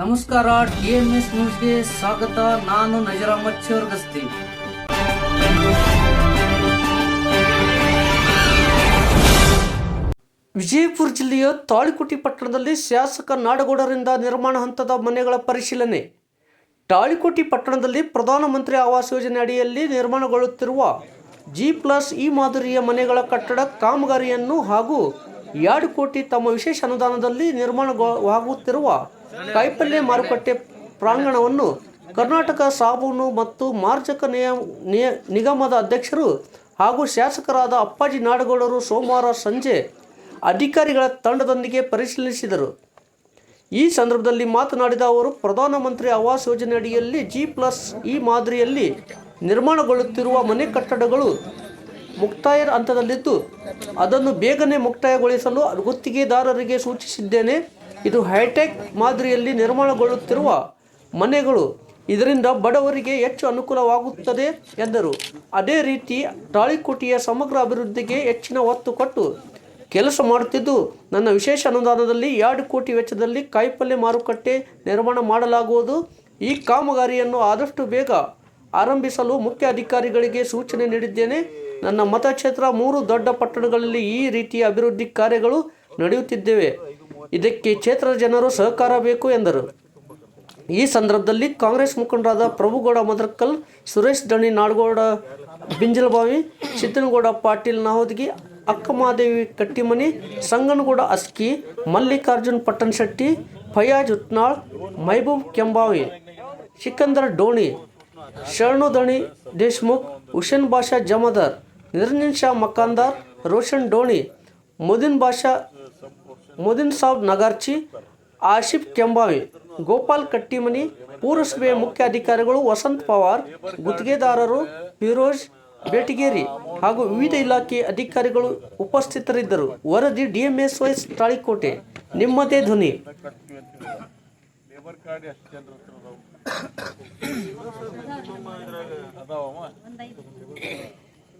ನಮಸ್ಕಾರ, ಟಿಎಂಎಸ್ ನ್ಯೂಸ್ಗೆ ಸ್ವಾಗತ. ನಾನು ನಜರ ಚೋರ್ಗಸ್ತಿ ವಿಜಯಪುರ ಜಿಲ್ಲೆಯ ತಾಳಿಕೋಟಿ ಪಟ್ಟಣದಲ್ಲಿ ಶಾಸಕ ನಾಡಗೌಡರಿಂದ ನಿರ್ಮಾಣ ಹಂತದ ಮನೆಗಳ ಪರಿಶೀಲನೆ. ತಾಳಿಕೋಟಿ ಪಟ್ಟಣದಲ್ಲಿ ಪ್ರಧಾನಮಂತ್ರಿ ಆವಾಸ್ ಯೋಜನೆ ಅಡಿಯಲ್ಲಿ ನಿರ್ಮಾಣಗೊಳ್ಳುತ್ತಿರುವ ಜಿ ಪ್ಲಸ್ ಈ ಮಾದರಿಯ ಮನೆಗಳ ಕಟ್ಟಡ ಕಾಮಗಾರಿಯನ್ನು ಹಾಗೂ ಎರಡು ಕೋಟಿ ತಮ್ಮ ವಿಶೇಷ ಅನುದಾನದಲ್ಲಿ ನಿರ್ಮಾಣವಾಗುತ್ತಿರುವ ಕಾಯಿಪಲ್ಯ ಮಾರುಕಟ್ಟೆ ಪ್ರಾಂಗಣವನ್ನು ಕರ್ನಾಟಕ ಸಾಬೂನು ಮತ್ತು ಮಾರ್ಜಕ ನಿಯ ನಿಗಮದ ಅಧ್ಯಕ್ಷರು ಹಾಗೂ ಶಾಸಕರಾದ ಅಪ್ಪಾಜಿ ನಾಡಗೌಡರು ಸೋಮವಾರ ಸಂಜೆ ಅಧಿಕಾರಿಗಳ ತಂಡದೊಂದಿಗೆ ಪರಿಶೀಲಿಸಿದರು. ಈ ಸಂದರ್ಭದಲ್ಲಿ ಮಾತನಾಡಿದ ಅವರು, ಪ್ರಧಾನಮಂತ್ರಿ ಆವಾಸ್ ಯೋಜನೆ ಅಡಿಯಲ್ಲಿ ಜಿ ಪ್ಲಸ್ ಈ ಮಾದರಿಯಲ್ಲಿ ನಿರ್ಮಾಣಗೊಳ್ಳುತ್ತಿರುವ ಮನೆ ಕಟ್ಟಡಗಳು ಮುಕ್ತಾಯ ಹಂತದಲ್ಲಿದ್ದು, ಅದನ್ನು ಬೇಗನೆ ಮುಕ್ತಾಯಗೊಳಿಸಲು ಗುತ್ತಿಗೆದಾರರಿಗೆ ಸೂಚಿಸಿದ್ದೇನೆ. ಇದು ಹೈಟೆಕ್ ಮಾದರಿಯಲ್ಲಿ ನಿರ್ಮಾಣಗೊಳ್ಳುತ್ತಿರುವ ಮನೆಗಳು. ಇದರಿಂದ ಬಡವರಿಗೆ ಹೆಚ್ಚು ಅನುಕೂಲವಾಗುತ್ತದೆ ಎಂದರು. ಅದೇ ರೀತಿ ತಾಳಿಕೋಟಿಯ ಸಮಗ್ರ ಅಭಿವೃದ್ಧಿಗೆ ಹೆಚ್ಚಿನ ಒತ್ತು ಕೊಟ್ಟು ಕೆಲಸ ಮಾಡುತ್ತಿದ್ದು, ನನ್ನ ವಿಶೇಷ ಅನುದಾನದಲ್ಲಿ ಎರಡು ಕೋಟಿ ವೆಚ್ಚದಲ್ಲಿ ಕಾಯಿಪಲ್ಯ ಮಾರುಕಟ್ಟೆ ನಿರ್ಮಾಣ ಮಾಡಲಾಗುವುದು. ಈ ಕಾಮಗಾರಿಯನ್ನು ಆದಷ್ಟು ಬೇಗ ಆರಂಭಿಸಲು ಮುಖ್ಯ ಅಧಿಕಾರಿಗಳಿಗೆ ಸೂಚನೆ ನೀಡಿದ್ದೇನೆ. ನನ್ನ ಮತಕ್ಷೇತ್ರ ಮೂರು ದೊಡ್ಡ ಪಟ್ಟಣಗಳಲ್ಲಿ ಈ ರೀತಿಯ ಅಭಿವೃದ್ಧಿ ಕಾರ್ಯಗಳು ನಡೆಯುತ್ತಿದ್ದೇವೆ. ಇದಕ್ಕೆ ಕ್ಷೇತ್ರದ ಜನರು ಸಹಕಾರ ಬೇಕು ಎಂದರು. ಈ ಸಂದರ್ಭದಲ್ಲಿ ಕಾಂಗ್ರೆಸ್ ಮುಖಂಡರಾದ ಪ್ರಭುಗೌಡ ಮದರ್ಕಲ್, ಸುರೇಶ್ ದಣಿ ನಾಡಗೌಡ, ಬಿಂಜಲಬಾವಿ, ಸಿದ್ದನಗೌಡ ಪಾಟೀಲ್ ನಾಹೋದ್ಗಿ ಅಕ್ಕಮಾದೇವಿ ಕಟ್ಟಿಮನಿ, ಸಂಗನಗೌಡ ಅಸ್ಕಿ, ಮಲ್ಲಿಕಾರ್ಜುನ್ ಪಟ್ಟಣಶೆಟ್ಟಿ ಫಯಾಜ್ ಉತ್ನಾಳ್, ಮೈಬೂಬ್ ಕೆಂಬಾವಿ, ಸಿಕಂದರ್ ಡೋಣಿ, ಶರಣು ದಣಿ ದೇಶ್ಮುಖ್, ಹುಸೇನ್ ಬಾಷಾ ಜಮದಾರ್, ನಿರಂಜನ್ ಶಾ ಮಕಾಂದಾರ್, ರೋಷನ್ ಡೋಣಿ, ಮುದಿನ್ ಬಾಷಾ ಮುದಿನ್ ಸಾಬ್ ನಗಾರ್ಚಿ ಆಶಿಫ್ ಕೆಂಬಾವಿ ಗೋಪಾಲ್ ಕಟ್ಟಿಮನಿ ಪುರಸಭೆಯ ಮುಖ್ಯ ಅಧಿಕಾರಿಗಳು ವಸಂತ್ ಪವಾರ್ ಗುತ್ತಿಗೆದಾರರು ಫಿರೋಜ್ ಬೇಟಿಗೇರಿ ಹಾಗೂ ವಿವಿಧ ಇಲಾಖೆ ಅಧಿಕಾರಿಗಳು ಉಪಸ್ಥಿತರಿದ್ದರು. ವರದಿ ಡಿಎಂಎಸ್ ವೈಸ್ ತಾಳಿಕೋಟೆ. ನಿಮ್ಮದೇ ಧ್ವನಿ. ಕಾರ್ಡ್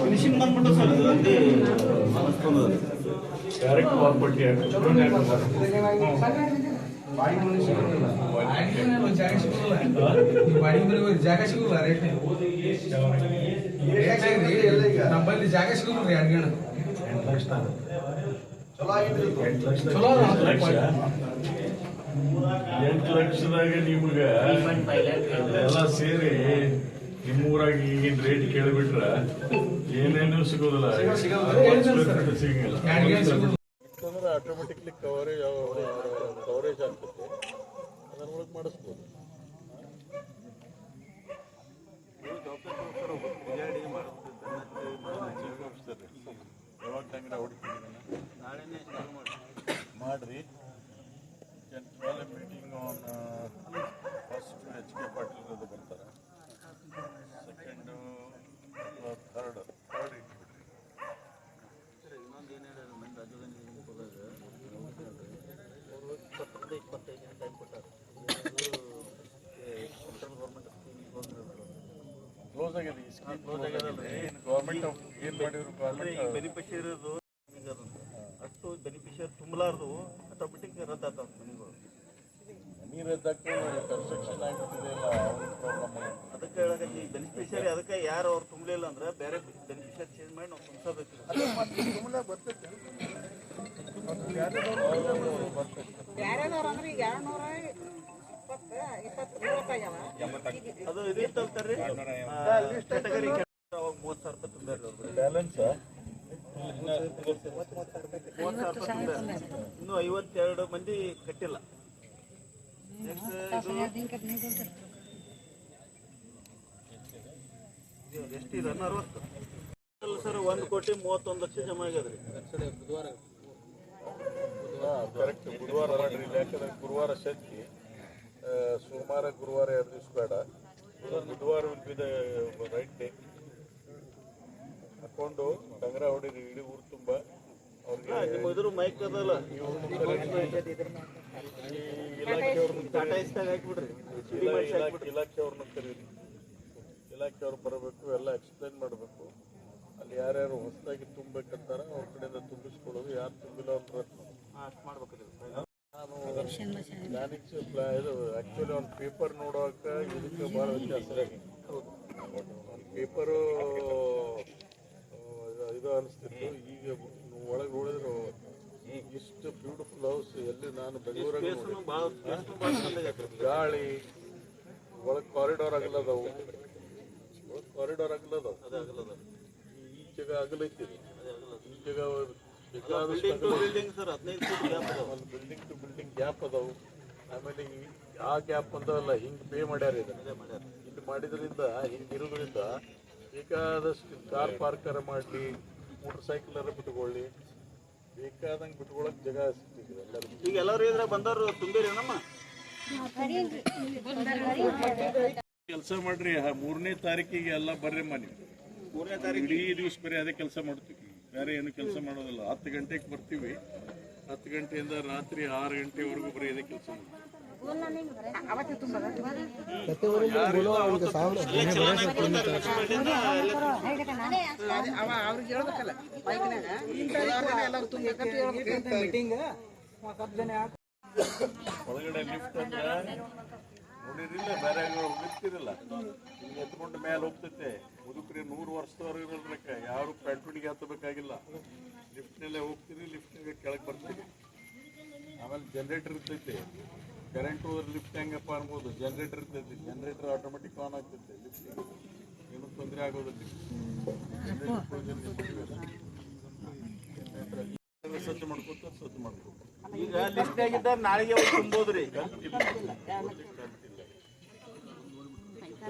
ಫಿನಿಶಿಂಗ್ ಬಂದ್ಬಿಟ್ಟು ಸರ್ ಡೈರೆಕ್ಟ್ ವಾಲ್ಪಟ್ಟಿ ಜಾಗ ಸಿಗುಲ್ಲ ರೇಟ್ ನಮ್ಮಲ್ಲಿ ಜಾಗ ಸಿಗಲ್ಲ ರೀ ಅಡ್ಗಣ ಚಲೋ ಅದ. ಎಂಟು ಲಕ್ಷದಾಗ ನಿಮ್ಗ ಎಲ್ಲ ಸೇರಿ ನಿಮ್ಮೂರಾಗ ಈಗಿನ ರೇಟ್ ಕೇಳಿಬಿಟ್ರ ಏನೇನು ಸಿಗೋದಿಲ್ಲ. ಸಿಗಂಗಿಲ್ಲ. ಆಟೋಮೆಟಿಕ್ಲಿ ಕವರೇಜ್ ಕವರೇಜ್ ಕ್ಲೋಸ್ ಆಗಿದೆ ಈ ಸ್ಕೀಮ್ ಕ್ಲೋಸ್ ಗೌರ್ಮೆಂಟ್ ಏನು ಮಾಡಿದ್ರು ಅಷ್ಟು ಬೆನಿಫಿಷಿಯರ್ ತುಂಬಲಾರ್ದು ಇನ್ನೂ ಐವತ್ತೆರಡು ಮಂದಿ ಕಟ್ಟಿಲ್ಲ. ನೆಕ್ಸ್ಟ್ ಇದು ಎಷ್ಟು ಇದೆ? ಅರವತ್ತು. ಸರ್ ಒಂದು ಕೋಟಿ ಮೂವತ್ತೊಂದು ಲಕ್ಷ ಜಮಾ ಆಗ್ಯದ್ರಿ. ಇಲ್ಲ ಯಾಕಂದ್ರೆ ಗುರುವಾರ ಶಕ್ತಿ ಸೋಮವಾರ ಗುರುವಾರ ಎರಡು ದಿವಸ ಬೇಡ. ಬುಧವಾರ ವಿಲ್ ರೈಟ್ ಡೇ ಹಾಕೊಂಡು ಡಂಗರ ಹೊಡೀರಿ ಇಡೀ ಊರು ತುಂಬ ಅವ್ರಿಗೆ ನಿಮ್ಮ ಇದ್ರ ಮೈಕ್ ಅದಲ್ಲ. ಟಾಟಾ ಇಸ್ತಾಗ ಹಾಕ್ಬಿಡ್ರಿ. ಇಲಾಖೆ ಇಲಾಖೆಯವ್ರನ್ನ ಕರೀರಿ. ಇಲಾಖೆಯವ್ರು ಬರಬೇಕು ಎಲ್ಲ ಎಕ್ಸ್ಪ್ಲೈನ್ ಮಾಡಬೇಕು. ಅಲ್ಲಿ ಯಾರ್ಯಾರು ಹೊಸದಾಗಿ ತುಂಬಬೇಕಂತಾರ ಅವ್ರ ಕಡೆಯಿಂದ ತುಂಬಿಸ್ಕೊಳ್ಳೋದು ಯಾರು ತುಂಬಿಲ್ಲ ಅವ್ರ ಅಷ್ಟು ಮಾಡಬೇಕು ನಾನು ಪ್ಲಾನಿಂಗ್ಸ್ ಇದು ಆಕ್ಚುಲಿ ಒಂದು ಪೇಪರ್ ನೋಡುವಾಗ ಇದಕ್ಕೆ ಭಾಳ ವ್ಯತ್ಯಾಸ ಒಂದು ಪೇಪರು ಅನಿಸ್ತಿತ್ತು. ಈಗ ಒಳಗೆ ನೋಡಿದ್ರು ಇಷ್ಟು ಬ್ಯೂಟಿಫುಲ್ ಹೌಸ್ ಎಲ್ಲಿ ನಾನು ಬೆಂಗಳೂರಲ್ಲಿ ಗಾಳಿ ಒಳಗೆ ಕಾರಿಡಾರ್ ಆಗಲ್ಲದವು ಒಳಗೆ ಕಾರಿಡಾರ್ ಆಗಲ್ಲ ಈ ಜಾಗ ಆಗಲೈತಿ. ಈ ಜಾಗ ಬಿಲ್ಡಿಂಗ್ ಟು ಬಿಲ್ಡಿಂಗ್ ಗ್ಯಾಪ್ ಅದಾವ. ಒಂದು ಬಿಲ್ಡಿಂಗ್ ಟು ಬಿಲ್ಡಿಂಗ್ ಗ್ಯಾಪ್ ಅದಾವು. ಆಮೇಲೆ ಆ ಗ್ಯಾಪ್ ಅಂತವಲ್ಲ ಹಿಂಗೆ ಪೇ ಮಾಡ್ಯಾರ ಇದು ಇಲ್ಲಿ ಮಾಡಿದ್ರಿಂದ ಹಿಂಗೆ ಇರೋದ್ರಿಂದ ಬೇಕಾದಷ್ಟು ಕಾರ್ ಪಾರ್ಕರ್ ಮಾಡಲಿ ಮೋಟರ್ ಸೈಕಲರ ಬಿಟ್ಕೊಳ್ಳಿ. ಬೇಕಾದಂಗೆ ಬಿಟ್ಕೊಳಕ್ ಜಾಗ ಎಲ್ಲರಿಗೂ. ಈಗ ಎಲ್ಲರೂ ಇದ್ರೆ ಬಂದವರು ತುಂಬಿರಿ ನಮ್ಮ ಕೆಲಸ ಮಾಡ್ರಿ ಮೂರನೇ ತಾರೀಕಿಗೆ ಎಲ್ಲ ಬರ್ರಿ ನೀವು. ಮೂರನೇ ತಾರೀಕು? ಇಡೀ ದಿವಸ ಬರೀ ಅದೇ ಕೆಲಸ ಮಾಡ್ತೀವಿ. ಬೇರೆ ಏನು ಕೆಲಸ ಮಾಡೋದಿಲ್ಲ. ಹತ್ತು ಗಂಟೆಗೆ ಬರ್ತೀವಿ. ಹತ್ತು ಗಂಟೆಯಿಂದ ರಾತ್ರಿ ಆರು ಗಂಟೆವರೆಗೂ ಬರೀ ಅದೇ ಕೆಲಸ ಮಾಡ್ತೀವಿ. ಒಳಗಡೆ ಲಿಫ್ಟ್ ಅಂದ್ರೆ ನೋಡಿರಿಲ್ಲ ಬೇರೆ ಹೋಗ್ತಿರಲ್ಲ ಹಿಂಗೆ ಎತ್ಕೊಂಡು ಮೇಲೆ ಹೋಗ್ತೈತೆ. ಮುದುಕರಿ ನೂರು ವರ್ಷದವರೆಗೂ ಇರಲ್ಬೇಕ ಯಾರು ಪೆಟ್ರೋಲಿಗೆ ಹತ್ತಬೇಕಾಗಿಲ್ಲ ಲಿಫ್ಟ್ನಲ್ಲೇ ಹೋಗ್ತೀರಿ ಲಿಫ್ಟ್ನಾಗ ಕೆಳಗೆ ಬರ್ತೀರಿ ಆಮೇಲೆ ಜನರೇಟರ್ ಇರ್ತೈತೆ. ಕರೆಂಟ್ ಹೋದ್ರೆ ಲಿಫ್ಟ್ ಹೆಂಗಪ್ಪ ಅನ್ಬೋದು ಜನರೇಟರ್ ಇರ್ತೈತಿ. ಜನರೇಟರ್ ಆಟೋಮೆಟಿಕ್ ಆನ್ ಆಗ್ತೈತೆ. ಲಿಫ್ಟ್ ಏನು ತೊಂದರೆ ಆಗೋದಿಲ್ಲ. ಸ್ವಚ್ಛ ಮಾಡ್ಕೊತ ಸ್ವಚ್ಛ ಮಾಡ್ಕೊತ. ಈಗ ಲಿಫ್ಟ್ ಆಗಿದ್ದ ನಾಳೆಗೆ ತುಂಬೋದ್ರಿ.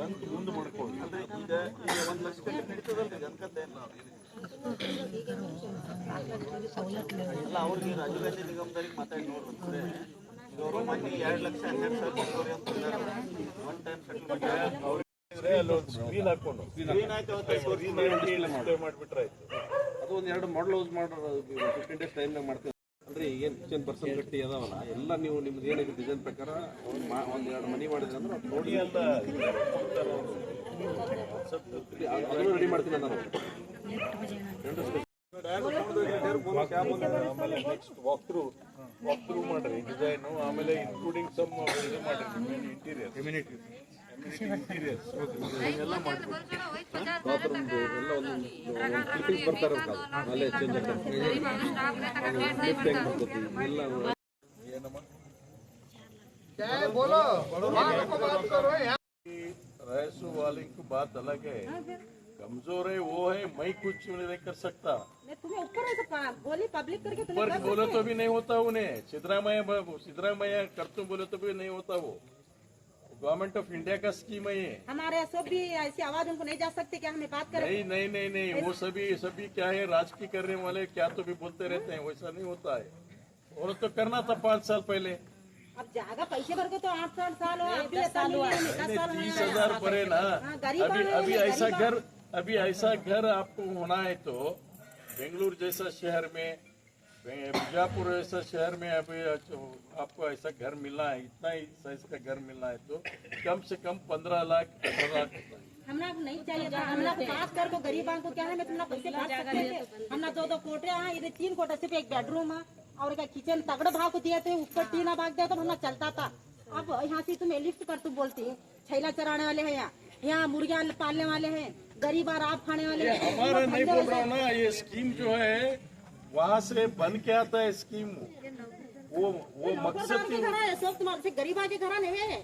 ಗಂಟು ಮುಂದೆ ಮಾಡ್ಕೊಳ್ಳಿ ಅಂದ್ರೆ ಈಗ ಈಗ ಒಂದ್ ಲಕ್ಷ ಕಟ್ಟಿ ನಡೀತದಲ್ರಿ? ಗಂಕದ್ದೇನು ಇಲ್ಲ. ಅವ್ರಿಗೆ ರಾಜೀವ್ ಗಾಂಧಿ ನಿಗಮದವ್ರಿಗೆ ಮಾತಾಡಿ ನೋಡ್ರಿ. ಮೊನ್ನೆ ಎರಡು ಲಕ್ಷ ಹನ್ನೆರಡು ಸಾವಿರ ಕೊಡ್ತೀವಿ ಅಂತ ಒನ್ ಟೈಮ್ ಸೆಟಲ್ಮೆಂಟ್ ಸ್ಕ್ರೀನ್ ಹಾಕೊಂಡು. ಸ್ಕ್ರೀನ್ ಮಾಡಿಬಿಟ್ರೆ ಆಯ್ತು. ಅದು ಒಂದ್ ಎರಡು ಮಾಡಲ್ ಯೂಸ್ ಮಾಡೋದು ಫಿಫ್ಟೀನ್ ಡೇಸ್ ಟೈಮ್ನಾಗ ಮಾಡ್ತೀವಿ. ಅಂದ್ರೆ ಏನ್ ಕಿಚನ್ ಪರ್ಸನ್ ಗಟ್ಟಿ ಅದಾವಲ್ಲ ಎಲ್ಲ ನೀವು ನಿಮ್ದು ಏನಿದೆ ಡಿಸೈನ್ ಪ್ರಕಾರ ಒಂದು ಎರಡು ಮನಿ ಮಾಡಿದ್ರೆ ಅಂದ್ರೆ ಅದ್ ನೋಡಿ ಅಲ್ಲ ಅದನ್ನು ರೆಡಿ ಮಾಡ್ತೀನಿ ನಾನು. next walk through walk through ಮಾಡ್ರಿ ಡಿಸೈನ್ ಆಮೇಲೆ ಇನ್ಕ್ಲೂಡಿಂಗ್ ಸಮ್ ಇದು ಮಾಡ್ರಿ ಇಂಟೀರಿಯರ್ ಇಮ್ಯುನಿಟಿ ಇಂಟೀರಿಯರ್ಸ್ ಎಲ್ಲ ಮಾಡ್ರಿ ಎಲ್ಲ ಒಂದೊಂದು ಕ್ಲಿಪ್ಪಿಂಗ್ಸ್ ಬರ್ತಾರೆ ಅಲ್ಲೇ ಚೇಂಜ್ ಆಗ್ತದೆ ಲಿಫ್ಟ್ ಹೆಂಗ್ ಬರ್ತೈತಿ ಎಲ್ಲ ಏನಮ್ಮ ಬೋಲೋ रैसू वाले की बात अलग है कमज़ोर है वो है मैं कुछ नहीं कर सकता। तुम्ही ऊपर ऐसे बोली पब्लिक करके ऊपर बोले तो भी नहीं होता उन्हें। सिद्धरामैया सिद्धरामैया करतूं बोले तो भी नहीं होता वो। गवर्नमेंट ऑफ़ इंडिया का स्कीम है ये। हमारे सब भी ऐसी आवाज़ उनको नहीं जा सकती क्या हमें बात करें। नहीं नहीं नहीं नहीं वो सभी सभी क्या है राजकीय करने वाले क्या तो भी बोलते रहते हैं वैसा नहीं होता है। और तो करना था पाँच साल पहले। अब जागा पैसे भर के तो आठ साल साल हो तीस। हज़ार पड़े ना। हाँ, अभी अभी ऐसा घर अभी ऐसा घर आपको होना है तो बेंगलुरु जैसा शहर में बीजापुर जैसा शहर में अभी आपको ऐसा घर मिलना है इतना ही साइज़ का घर मिलना है तो कम से कम पंद्रह लाख अठारह लाख हम लोग नहीं चाहिए हम लोग पास कर को गरीब को क्या है मैं तुमने पैसे सकते हम ना दो दो कोटे हाँ इधर तीन कोटे सिर्फ़ एक बेडरूम है और क्या किचन तगड़ भाग को दिए थे ऊपर टीना भाग दिया तो हम लोग चलता था। अब यहाँ से तुम लिफ्ट कर तुम बोलती है छैला चराने वाले हैं यहाँ यहाँ मुर्गियाँ पालने वाले हैं गरीब और आप खाने वाले हैं हमारा नहीं बोल रहा हूँ ना ये स्कीम जो है वहाँ से बन के आता है स्कीम वो वो मकसद के घर है सब तुम्हारे से गरीब आके घर नहीं है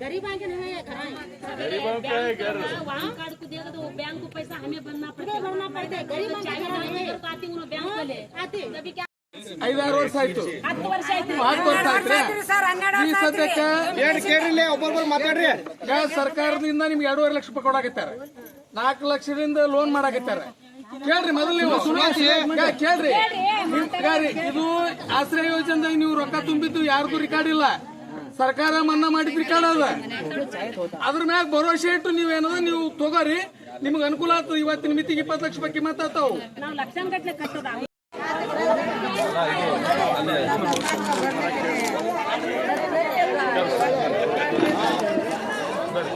गरीब आके नहीं है घर है गरीबों का है घर वहाँ कार्ड को देगा तो वो बैंक को पैसा हमें भरना पड़ेगा तुम्हें भरना पड़ता है गरीब आके घर नहीं है आती हूँ बैंक वाले आते तभी क्या ಐದಾರು ವರ್ಷ ಆಯ್ತು ಹತ್ತು ವರ್ಷ ಆಯ್ತು ಹತ್ತು ವರ್ಷ ಆಯ್ತ್ರಿ ಈ ಸದ್ಯಕ್ಕೆ ಕೇಳ್ರಿ ಒಬ್ಬೊಬ್ಬರು ಮಾತಾಡ್ರಿ ಈಗ ಸರ್ಕಾರದಿಂದ ನಿಮ್ಗೆ ಎರಡೂವರೆ ಲಕ್ಷ ರೂಪಾಯಿ ಕೊಡಾಕತ್ತಾರೆ ನಾಲ್ಕು ಲಕ್ಷದಿಂದ ಲೋನ್ ಮಾಡಾಕತ್ತಾರೆ. ಕೇಳ್ರಿ ಮೊದಲು ನೀವು. ಕೇಳ್ರಿ ಇದು ಆಶ್ರಯ ಯೋಜನೆದಾಗ ನೀವು ರೊಕ್ಕ ತುಂಬಿದ್ದು ಯಾರ್ದು ರೆಕಾರ್ಡ್ ಇಲ್ಲ. ಸರ್ಕಾರ ಮನ್ನಾ ಮಾಡಿದ್ರಿ ರೆಕಾರ್ಡ್ ಅದ. ಅದ್ರ ಮ್ಯಾಗ ಭರವಸೆ ಇಟ್ಟು ನೀವೇನದ ನೀವು ತಗೋರಿ. ನಿಮ್ಗೆ ಅನುಕೂಲ ಆಗ್ತದೆ. ಇವತ್ತಿನ ಮಿತಿಗೆ ಇಪ್ಪತ್ತು ಲಕ್ಷ ಬಗ್ಗೆ ಕಿಮ್ಮತ್ ಆತಾವು